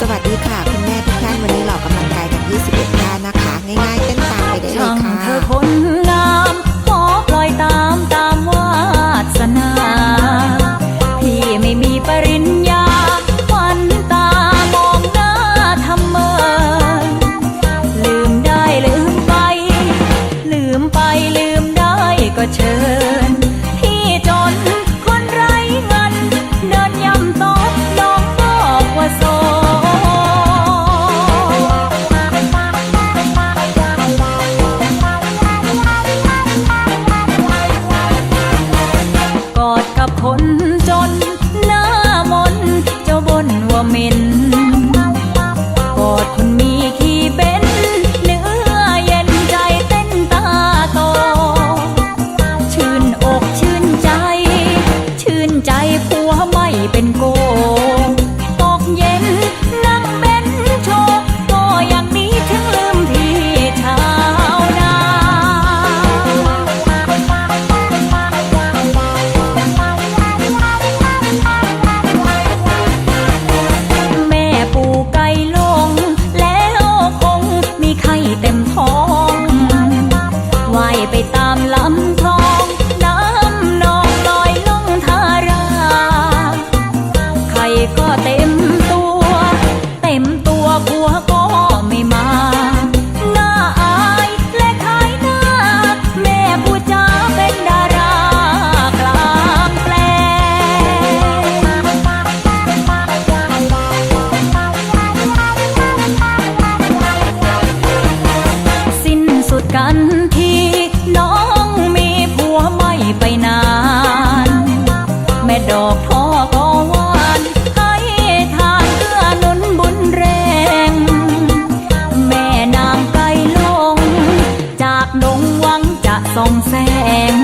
สวัสดีค่ะ คุณแม่ทุกท่านวันนี้เรากำลังกายกัน 21ท่านะคะ ง่ายๆเต้นตามไปได้เลยค่ะเธอคนงามขอปล่อยตามตามวาสนาพี่ไม่มีปริญญาวันตามองหน้าทำเมิลืมได้ลืมไป ลืมไปลืมได้ก็เชิญ ว่ไปตามล ส่องแสง